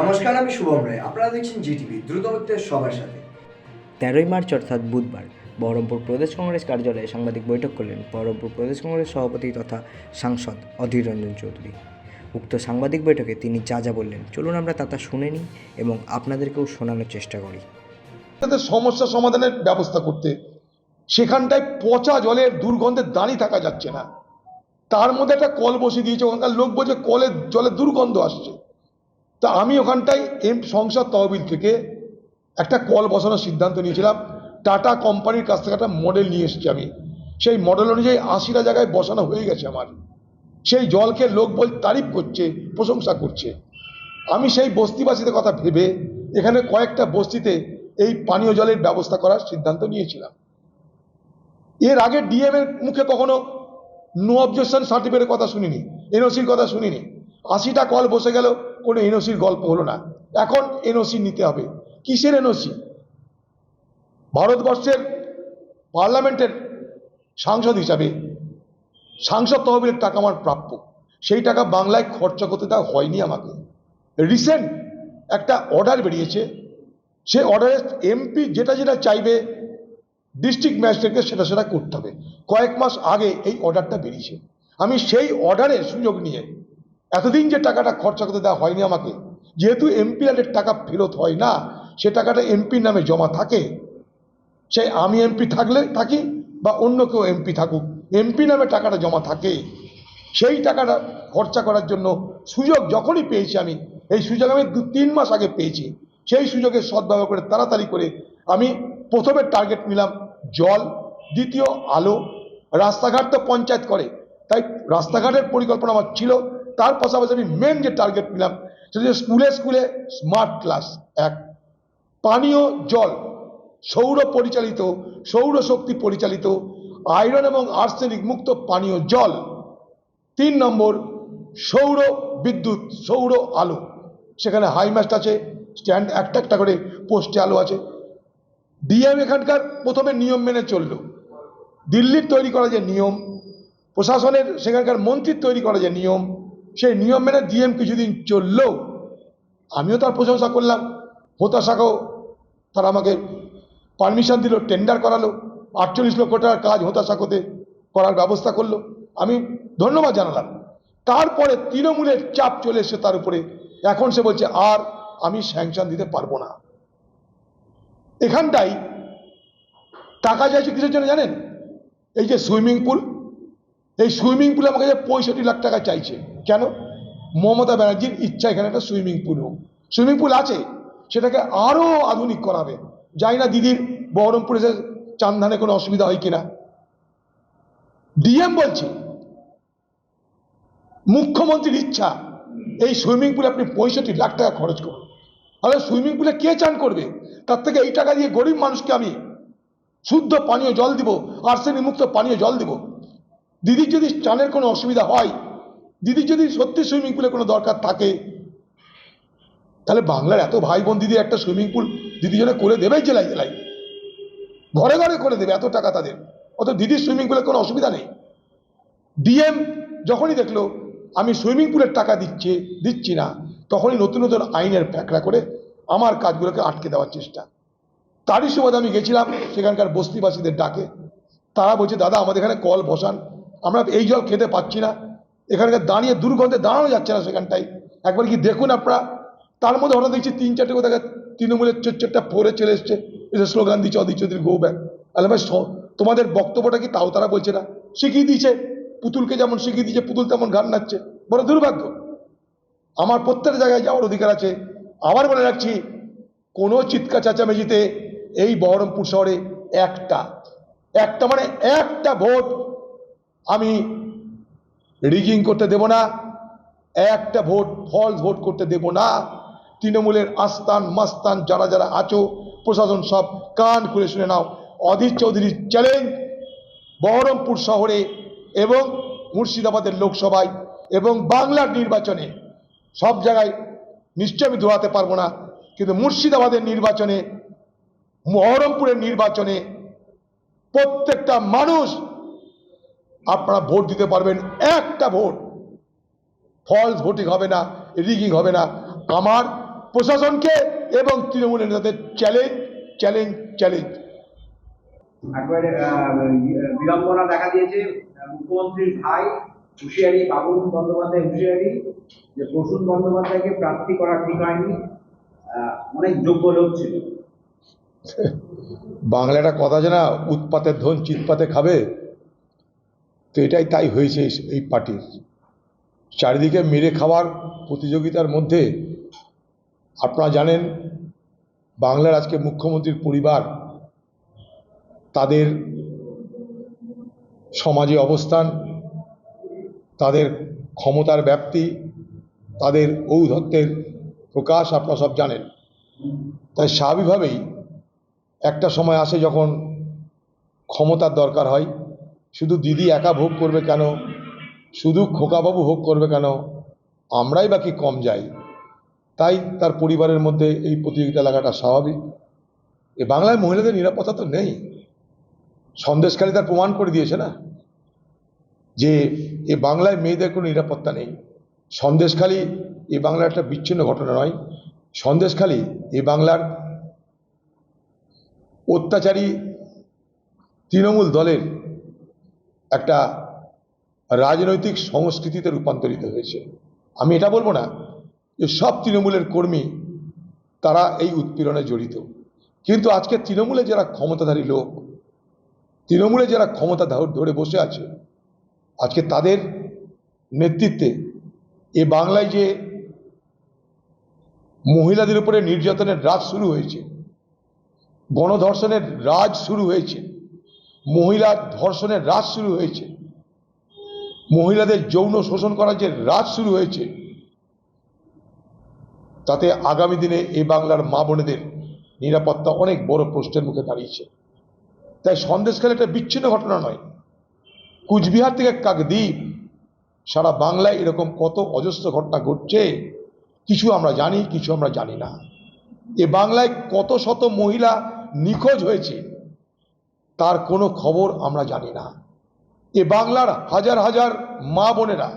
নমস্কার আমি শুভম রায়। আপনারা দেখছেন জিটিভি দ্রুতগতিতে সবার সাথে। তেরোই মার্চ অর্থাৎ বুধবার বহরমপুর প্রদেশ কংগ্রেস কার্যালয়ে সাংবাদিক বৈঠক করলেন বহরমপুর প্রদেশ কংগ্রেস সভাপতি তথা সাংসদ অধীর রঞ্জন চৌধুরী। উক্ত সাংবাদিক বৈঠকে তিনি যা যা বললেন চলুন আমরা তা তা শুনে নিই এবং আপনাদেরকেও শোনানোর চেষ্টা করি। তাদের সমস্যা সমাধানের ব্যবস্থা করতে সেখানটায় পচা জলের দুর্গন্ধে দাঁড়িয়ে থাকা যাচ্ছে না। তার মধ্যে একটা কল বসিয়ে দিয়েছে ওখানকার লোক বলছে কলের জলের দুর্গন্ধ আসছে। তা আমি ওখানটায় এম সংসদ তহবিল থেকে একটা কল বসানোর সিদ্ধান্ত নিয়েছিলাম। টাটা কোম্পানির কাছ থেকে একটা মডেল নিয়ে এসেছি আমি। সেই মডেল অনুযায়ী আশিটা জায়গায় বসানো হয়ে গেছে আমার। সেই জলকে লোক বল তারিফ করছে, প্রশংসা করছে। আমি সেই বস্তিবাসীদের কথা ভেবে এখানে কয়েকটা বস্তিতে এই পানীয় জলের ব্যবস্থা করার সিদ্ধান্ত নিয়েছিলাম। এর আগে ডিএম এর মুখে কখনো নো অবজেকশন সার্টিফিকেটের কথা শুনিনি, এনওসির কথা শুনিনি। আশিটা কল বসে গেল কোনো এনওসির গল্প হলো না। এখন এনওসি নিতে হবে। কিসের এনওসি ভারতবর্ষের পার্লামেন্টের সাংসদ হিসাবে সাংসদ তহবিলের টাকা আমার প্রাপ্য। সেই টাকা বাংলায় খরচা করতে দেওয়া হয়নি আমাকে। রিসেন্ট একটা অর্ডার বেরিয়েছে। সে অর্ডারে এমপি যেটা যেটা চাইবে ডিস্ট্রিক্ট ম্যাজিস্ট্রেটকে সেটা সেটা করতে হবে। কয়েক মাস আগে এই অর্ডারটা বেরিয়েছে। আমি সেই অর্ডারের সুযোগ নিয়ে এতদিন যে টাকাটা খরচা করতে দেওয়া হয়নি আমাকে, যেহেতু এমপিআরের টাকা ফেরত হয় না, সে টাকাটা এমপির নামে জমা থাকে। সেই আমি এমপি থাকলে, থাকি বা অন্য কেউ এমপি থাকুক এমপি নামে টাকাটা জমা থাকে। সেই টাকাটা খরচা করার জন্য সুযোগ যখনই পেয়েছি আমি, এই সুযোগ আমি দু, তিন মাস আগে পেয়েছি। সেই সুযোগের সদ্ব্যবহার করে, তাড়াতাড়ি করে আমি প্রথমে টার্গেট নিলাম জল, দ্বিতীয় আলো। রাস্তাঘাট তো পঞ্চায়েত করে, তাই রাস্তাঘাটের পরিকল্পনা আমার ছিল তার পাশাপাশি আমি মেন যে টার্গেট নিলাম সেটা স্কুলে স্কুলে স্মার্ট ক্লাস এক। পানীয় জল, সৌর পরিচালিত সৌরশক্তি পরিচালিত আয়রন এবং আর্সেনিক মুক্ত পানীয় জল। তিন নম্বর, সৌর বিদ্যুৎ, সৌর আলো। সেখানে হাইমাস্ট আছে স্ট্যান্ড একটা একটা করে পোস্টে আলো আছে। ডিএম এখানকার প্রথমে নিয়ম মেনে চলল। দিল্লির তৈরি করা যে নিয়ম, প্রশাসনের সেখানকার মন্ত্রীর তৈরি করা যে নিয়ম সেই নিয়ম মেনে ডিএম কিছুদিন চললেও আমিও তার প্রশংসা করলাম হতাশাকেও তারা আমাকে পারমিশন দিল টেন্ডার করালো, আটচল্লিশ লক্ষ টাকার কাজ হতাশাকোতে করার ব্যবস্থা করল। আমি ধন্যবাদ জানালাম। তারপরে তৃণমূলের চাপ চলে এসছে তার উপরে। এখন সে বলছে, আর আমি স্যাংশন দিতে পারব না। এখানটাই টাকা চাইছে কিসের জন্য জানেন? এই যে সুইমিং পুল এই সুইমিং পুল আমার কাছে পঁয়ষট্টি লাখ টাকা চাইছে। কেন? মমতা ব্যানার্জির ইচ্ছা এখানে একটা সুইমিং পুল হোক। সুইমিং পুল আছে, সেটাকে আরও আধুনিক করাবে। জানি না দিদির বহরমপুরে এসে চান্দানে কোনো অসুবিধা হয় কিনা। ডিএম বলছে, মুখ্যমন্ত্রীর ইচ্ছা, এই সুইমিং পুলে আপনি পঁয়ষট্টি লাখ টাকা খরচ করুন। তাহলে সুইমিং পুলে কে চান করবে? তার থেকে এই টাকা দিয়ে গরিব মানুষকে আমি শুদ্ধ পানীয় জল দিব, আর্সেনিক মুক্ত পানীয় জল দিব। দিদির যদি চানের কোনো অসুবিধা হয় দিদির যদি সত্যি সুইমিং পুলে কোনো দরকার থাকে, তাহলে বাংলার এত ভাই বোন দিদি একটা সুইমিং পুল দিদি জন্য করে দেবেই জেলায় জেলায়। ঘরে ঘরে করে দেবে এত টাকা তাদের। অত দিদির সুইমিং পুলে কোনো অসুবিধা নেই। ডিএম যখনই দেখল, আমি সুইমিং পুলের টাকা দিচ্ছে, দিচ্ছি না, তখনই নতুন নতুন আইনের প্যাকড়া করে আমার কাজগুলোকে আটকে দেওয়ার চেষ্টা। তারই সুবাদে আমি গেছিলাম, সেখানকার বস্তিবাসীদের ডাকে। তারা বলছে, দাদা, আমাদের এখানে কল বসান। আমরা এই জল খেতে পাচ্ছি না। এখানকার দাঁড়িয়ে দুর্গন্ধে দাঁড়ানো যাচ্ছে না সেখানটাই একবার কি দেখুন আপনারা? তার মধ্যে হঠাৎ দেখছি তিন চারটে কোথায় তৃণমূলের চোরটা পরে চলে এসছে। এসে স্লোগান দিচ্ছে অদিত চৌধুরী গো ব্যাক আলে ভাই তোমাদের বক্তব্যটা কি তাও তারা বলছে না? শিখিয়ে দিয়েছে? পুতুলকে যেমন শিখিয়ে দিয়েছে, পুতুল তেমন গান নাচছে। বড় দুর্ভাগ্য। আমার প্রত্যেক জায়গায় যাওয়ার অধিকার আছে। আবার বলে রাখছি, কোনো চিৎকার চেঁচামেচিতে এই বহরমপুর শহরে একটা একটা মানে একটা ভোট আমি রিগিং করতে দেব না, একটা ভোট ফলস ভোট করতে দেব না। তৃণমূলের আস্তান মাস্তান যারা যারা আছো, প্রশাসন সব কান খুলে শুনে নাও। অধীর চৌধুরীর চ্যালেঞ্জ বহরমপুর শহরে এবং মুর্শিদাবাদের লোকসভায় এবং বাংলার নির্বাচনে। সব জায়গায় নিশ্চয় আমি দৌড়াতে পারব না, কিন্তু মুর্শিদাবাদের নির্বাচনে, বহরমপুরের নির্বাচনে প্রত্যেকটা মানুষ আপনারা ভোট দিতে পারবেন একটা ভোট। ফলস ভোটিং হবে না রিগিং হবে না। আমার প্রশাসনকে এবং তৃণমূলের নেতাদের চ্যালেঞ্জ চ্যালেঞ্জ চ্যালেঞ্জ একবারে বিড়ম্বনা দেখা দিয়েছে মুখ্যমন্ত্রীর ভাই হুঁশিয়ারি বাবুল বন্দ্যোপাধ্যায় হুঁশিয়ারি যে প্রসূন বন্দ্যোপাধ্যায়কে প্রার্থী করা ঠিক হয়নি। অনেক যোগ্য লোক ছিল। বাংলা একটা কথা আছে না উৎপাতের ধন চিৎপাতে খাবে। তো এটাই তাই হয়েছে এই- পার্টির। চারিদিকে মেরে খাওয়ার প্রতিযোগিতার মধ্যে আপনারা জানেন, বাংলার আজকে মুখ্যমন্ত্রীর পরিবার, তাদের সমাজে অবস্থান, তাদের ক্ষমতার ব্যাপ্তি, তাদের ঔদ্ধত্যের প্রকাশ আপনারা সব জানেন। তাই স্বাভাবিকভাবেই একটা সময় আসে যখন ক্ষমতার দরকার হয়। শুধু দিদি একা ভোগ করবে কেন? শুধু খোকাবাবু ভোগ করবে কেন? আমরাই বাকি কম যাই? তাই তার পরিবারের মধ্যে এই প্রতিযোগিতা লাগাটা স্বাভাবিক। এ বাংলায় মহিলাদের নিরাপত্তা তো নেই। সন্দেশকারী তার প্রমাণ করে দিয়েছে না? যে এ বাংলায় মেয়েদের কোনো নিরাপত্তা নেই। সন্দেশখালী এ বাংলার একটা বিচ্ছিন্ন ঘটনা নয়। সন্দেশখালী এ বাংলার অত্যাচারী তৃণমূল দলের একটা রাজনৈতিক সংস্কৃতিতে রূপান্তরিত হয়েছে। আমি এটা বলব না যে সব তৃণমূলের কর্মী তারা এই উৎপীড়নে জড়িত। কিন্তু আজকে তৃণমূলে যারা ক্ষমতাধারী লোক, তৃণমূলে যারা ক্ষমতা ধরে বসে আছে, আজকে তাদের নেতৃত্বে এ বাংলায় যে মহিলাদের উপরে নির্যাতনের রাজ শুরু হয়েছে, গণধর্ষণের রাজ শুরু হয়েছে মহিলা ধর্ষণের রাজ শুরু হয়েছে। মহিলাদের যৌন শোষণ করার যে রাজ শুরু হয়েছে, তাতে আগামী দিনে এই বাংলার মা বোনেদের নিরাপত্তা অনেক বড় প্রশ্নের মুখে দাঁড়িয়েছে। তাই সন্দেশখালী একটা বিচ্ছিন্ন ঘটনা নয়। কুচবিহার থেকে কাকদ্বীপ, সারা বাংলায় এরকম কত অজস্র ঘটনা ঘটছে, কিছু আমরা জানি, কিছু আমরা জানি না। এ বাংলায় কত শত মহিলা নিখোঁজ হয়েছে তার কোনো খবর আমরা জানি না। এ বাংলার হাজার হাজার মা বোনেরা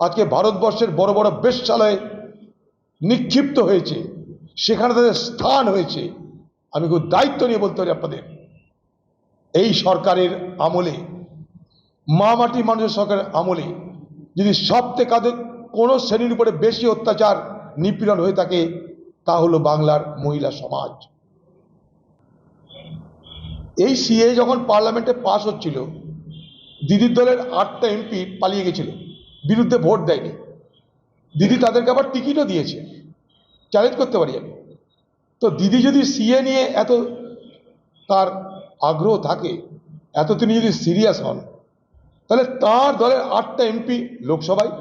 আজকে ভারতবর্ষের বড় বড় বেশ্যালয়ে নিক্ষিপ্ত হয়েছে। সেখানে তাদের স্থান হয়েছে। আমি খুব দায়িত্ব নিয়ে বলতে পারি আপনাদের। এই সরকারের আমলে, মা মাটি মানুষের সরকারের আমলে যদি সব থেকে কাদের কোনো শ্রেণির উপরে বেশি অত্যাচার নিপীড়ন হয়ে থাকে, তা হলো বাংলার মহিলা সমাজ। এই সিএ যখন পার্লামেন্টে পাশ হচ্ছিল, দিদির দলের আটটা এমপি পালিয়ে গেছিল, বিরুদ্ধে ভোট দেয়নি। দিদি তাদেরকে আবার টিকিটও দিয়েছে। চ্যালেঞ্জ করতে পারি আমি। তো দিদি যদি সিএ নিয়ে এত তার আগ্রহ থাকে, এত তিনি যদি সিরিয়াস হন, তাহলে তার দলের আটটা এমপি লোকসভায়,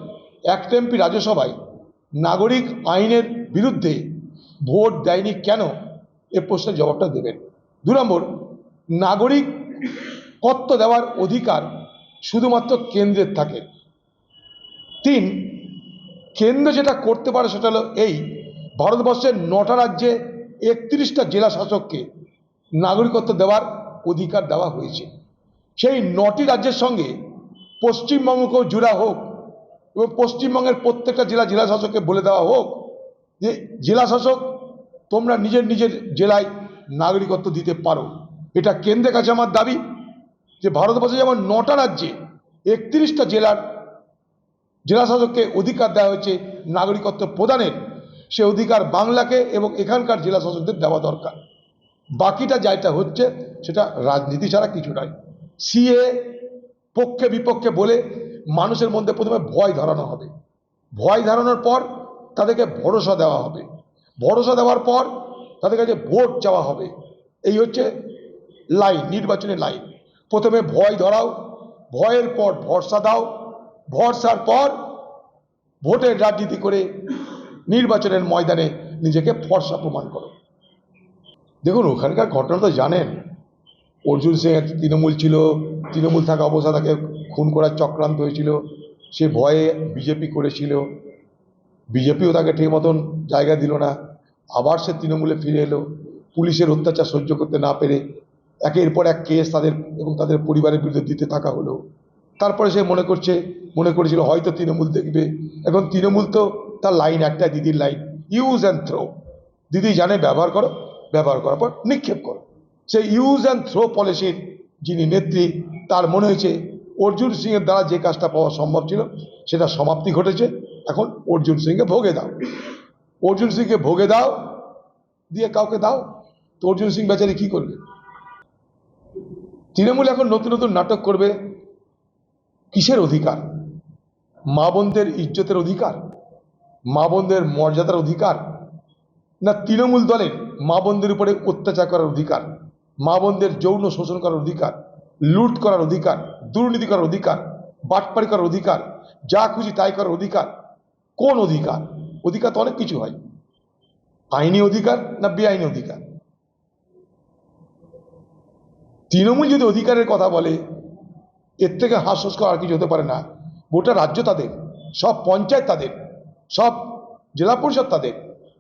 একটা এমপি রাজ্যসভায় নাগরিক আইনের বিরুদ্ধে ভোট দেয়নি কেন? এ প্রশ্নের জবাবটা দেবেন। দু নম্বর নাগরিক কর্ত দেওয়ার অধিকার শুধুমাত্র কেন্দ্রের থাকে। তিন, কেন্দ্র যেটা করতে পারে সেটা হলো এই, ভারতবর্ষের নটা রাজ্যে একত্রিশটা জেলা শাসককে নাগরিকত্ব দেওয়ার অধিকার দেওয়া হয়েছে। সেই নটি রাজ্যের সঙ্গে পশ্চিমবঙ্গকেও জুড়া হোক এবং পশ্চিমবঙ্গের প্রত্যেকটা জেলা জেলা শাসককে বলে দেওয়া হোক যে, জেলা শাসক তোমরা নিজের নিজের জেলায় নাগরিকত্ব দিতে পারো। এটা কেন্দ্রের কাছে আমার দাবি যে ভারতবর্ষে যেমন নটা রাজ্যে একত্রিশটা জেলার জেলাশাসককে অধিকার দেওয়া হয়েছে নাগরিকত্ব প্রদানের, সে অধিকার বাংলাকে এবং এখানকার জেলাশাসকদের দেওয়া দরকার। বাকিটা যেটা হচ্ছে সেটা রাজনীতি ছাড়া কিছু নয়। সিএ পক্ষে বিপক্ষে বলে মানুষের মধ্যে প্রথমে ভয় ধরানো হবে। ভয় ধরানোর পর তাদেরকে ভরসা দেওয়া হবে। ভরসা দেওয়ার পর তাদের কাছে ভোট চাওয়া হবে। এই হচ্ছে লাইন নির্বাচনের লাইন প্রথমে ভয় ধরাও, ভয়ের পর ভরসা দাও, ভরসার পর ভোটের রাজনীতি করে নির্বাচনের ময়দানে নিজেকে ফর্সা প্রমাণ করো। দেখুন, ওখানকার ঘটনা তো জানেন। অর্জুন সিং একটা তৃণমূল ছিল, তৃণমূল থাকা অবস্থা তাকে খুন করার চক্রান্ত হয়েছিল। সে ভয়ে বিজেপি করেছিল। বিজেপিও তাকে ঠিক মতন জায়গা দিল না। আবার সে তৃণমূলে ফিরে এলো। পুলিশের অত্যাচার সহ্য করতে না পেরে একের পর এক কেস তাদের এবং তাদের পরিবারের বিরুদ্ধে দিতে থাকা হলো। তারপরে সে মনে করছে, মনে করেছিল হয়তো তৃণমূল দেখবে। এখন তৃণমূল তো তার লাইন একটা দিদির লাইন ইউজ অ্যান্ড থ্রো দিদি জানে ব্যবহার করো, ব্যবহার করার পর নিক্ষেপ করো। সেই ইউজ অ্যান্ড থ্রো পলিসির যিনি নেত্রী, তার মনে হয়েছে অর্জুন সিংয়ের দ্বারা যে কাজটা পাওয়া সম্ভব ছিল, সেটা সমাপ্তি ঘটেছে। এখন অর্জুন সিংকে ভোগে দাও। অর্জুন সিংকে ভোগে দাও, দিয়ে কাউকে দাও। তো অর্জুন সিং বেচারি কী করবে? তৃণমূল এখন নতুন নতুন নাটক করবে। কিসের অধিকার? মা বোনদের ইজ্জতের অধিকার? মা বোনদের মর্যাদার অধিকার? না তৃণমূল দলের মা বোনদের উপরে অত্যাচার করার অধিকার? মা বোনদের যৌন শোষণ করার অধিকার? লুট করার অধিকার? দুর্নীতি করার অধিকার? বাটপাড়ি করার অধিকার? যা খুশি তাই করার অধিকার? কোন অধিকার? অধিকার তো অনেক কিছু হয়। আইনি অধিকার না বেআইনি অধিকার? তৃণমূল যদি অধিকারের কথা বলে, এর থেকে হাস্যস্কর আর কিছু হতে পারে না। গোটা রাজ্য তাদের, সব পঞ্চায়েত তাদের, সব জেলা পরিষদ তাদের,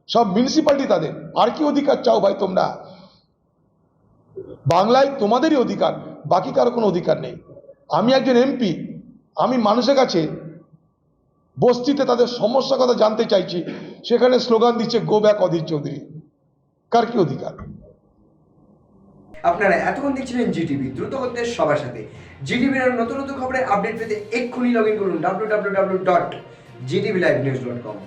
সব মিউনিসিপ্যালিটি তাদের। আর কি অধিকার চাও ভাই তোমরা? বাংলায় তোমাদেরই অধিকার, বাকি কারও কোনো অধিকার নেই। আমি একজন এমপি, আমি মানুষের কাছে বস্তিতে তাদের সমস্যার কথা জানতে চাইছি। সেখানে স্লোগান দিচ্ছে গো ব্যাক অধীর চৌধুরী। কার কি অধিকার? আপনারা এতক্ষণ দেখছিলেন জিটিভি, দ্রুত করতে সবার সাথে। জিটিভির নতুন নতুন খবরের আপডেট পেতে এক্ষুনি লগ ইন করুন W W W dot Zee TV live news dot com